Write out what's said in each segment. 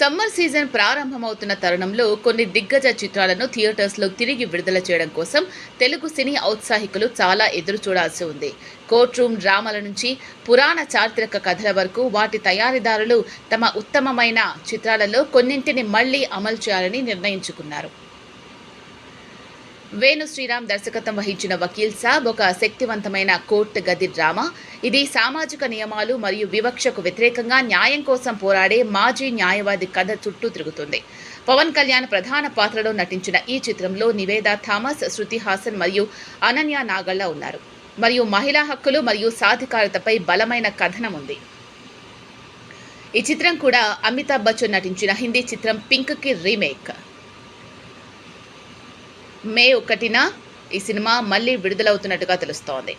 Summer season ప్రారంభమవుతున్న తరుణంలో కొన్ని దిగ్గజ చిత్రాలను థియేటర్స్లో తిరిగి విడుదల చేయడం కోసం తెలుగు సినీ ఔత్సాహికులు చాలా ఎదురు చూడాల్సి ఉంది. కోర్ట్ రూమ్ డ్రామాల నుంచి పురాణ చారిత్రక కథల వరకు వాటి తయారీదారులు తమ ఉత్తమమైన చిత్రాలలో కొన్నింటిని మళ్ళీ అమలు చేయాలని నిర్ణయించుకున్నారు. వేణు శ్రీరామ్ దర్శకత్వం వహించిన వకీల్ సాబ్ ఒక శక్తివంతమైన కోర్టు గది డ్రామా. ఇది సామాజిక నియమాలు మరియు వివక్షకు వ్యతిరేకంగా న్యాయం కోసం పోరాడే మాజీ న్యాయవాది కథ చుట్టూ తిరుగుతుంది. పవన్ కళ్యాణ్ ప్రధాన పాత్రలో నటించిన ఈ చిత్రంలో నివేదా థామస్ శృతి హాసన్ మరియు అనన్య నాగళ్ళ ఉన్నారు. మరియు మహిళా హక్కులు మరియు సాధికారతపై బలమైన కథనం ఉంది. ఈ చిత్రం కూడా అమితాబ్ బచ్చన్ నటించిన హిందీ చిత్రం పింక్కి రీమేక్. మే ఒకటిన ఈ సినిమా మళ్ళీ విడుదలవుతున్నట్టుగా తెలుస్తోంది.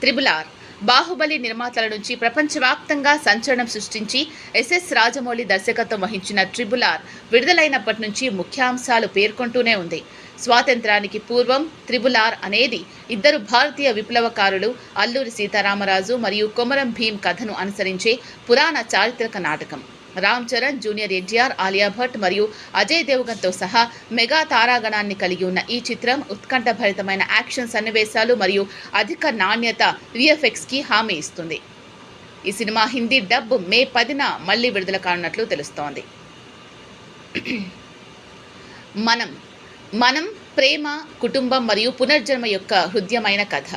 త్రిబుల్ ఆర్ బాహుబలి నిర్మాతల నుంచి ప్రపంచవ్యాప్తంగా సంచలనం సృష్టించి ఎస్ఎస్ రాజమౌళి దర్శకత్వం వహించిన ట్రిబుల్ ఆర్ విడుదలైనప్పటి నుంచి ముఖ్యాంశాలు పేర్కొంటూనే ఉంది. స్వాతంత్రానికి పూర్వం త్రిబుల్ ఆర్ అనేది ఇద్దరు భారతీయ విప్లవకారులు అల్లూరి సీతారామరాజు మరియు కొమరం భీం కథను అనుసరించే పురాణ చారిత్రక నాటకం. రామ్ చరణ్ జూనియర్ ఎన్టీఆర్ ఆలియా భట్ మరియు అజయ్ దేవగన్తో సహా మెగా తారాగణాన్ని కలిగి ఉన్న ఈ చిత్రం ఉత్కంఠభరితమైన యాక్షన్ సన్నివేశాలు మరియు అధిక నాణ్యత విఎఫ్ఎక్స్కి హామీ ఇస్తుంది. ఈ సినిమా హిందీ డబ్ మే పదిన మళ్ళీ విడుదల కానున్నట్లు తెలుస్తోంది. మనం మనం ప్రేమ కుటుంబం మరియు పునర్జన్మ యొక్క హృదయమైన కథ.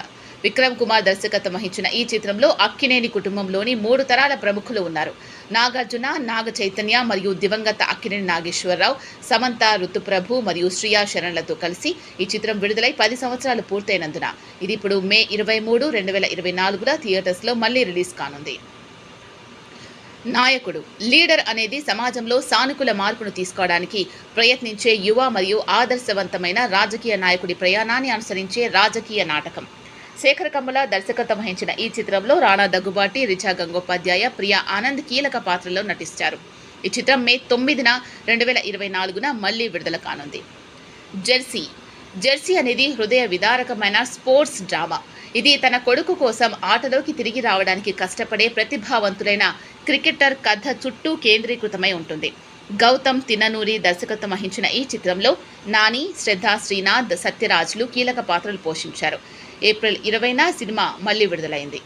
విక్రమ్ కుమార్ దర్శకత్వం వహించిన ఈ చిత్రంలో అక్కినేని కుటుంబంలోని మూడు తరాల ప్రముఖులు ఉన్నారు. నాగార్జున నాగ చైతన్య మరియు దివంగత అక్కినేని నాగేశ్వరరావు సమంత ఋతుప్రభు మరియు శ్రియా శరణ్లతో కలిసి ఈ చిత్రం విడుదలై పది సంవత్సరాలు పూర్తయినందున. ఇది ఇప్పుడు మే ఇరవై మూడు రెండు వేల ఇరవై నాలుగున థియేటర్స్లో మళ్ళీ రిలీజ్ కానుంది. నాయకుడు లీడర్ అనేది సమాజంలో సానుకూల మార్పును తీసుకోవడానికి ప్రయత్నించే యువ మరియు ఆదర్శవంతమైన రాజకీయ నాయకుడి ప్రయాణాన్ని అనుసరించే రాజకీయ నాటకం. శేఖర్ కమల దర్శకత్వం వహించిన ఈ చిత్రంలో రాణా దగ్గుబాటి రిచా గంగోపాధ్యాయ ప్రియా ఆనంద్ కీలక పాత్రలో నటిస్తారు. ఈ చిత్రం మే తొమ్మిదిన రెండు వేల ఇరవై నాలుగున మళ్ళీ విడుదల కానుంది. జెర్సీ. జెర్సీ అనేది హృదయ విదారకమైన స్పోర్ట్స్ డ్రామా. ఇది తన కొడుకు కోసం ఆటలోకి తిరిగి రావడానికి కష్టపడే ప్రతిభావంతులైన క్రికెటర్ కథ చుట్టూ కేంద్రీకృతమై ఉంటుంది. గౌతమ్ తిన్ననూరి దర్శకత్వం వహించిన ఈ చిత్రంలో నాని శ్రద్ధ శ్రీనాథ్ సత్యరాజ్లు కీలక పాత్రలు పోషించారు. ఏప్రిల్ ఇరవైన సినిమా మళ్ళీ విడుదలైంది.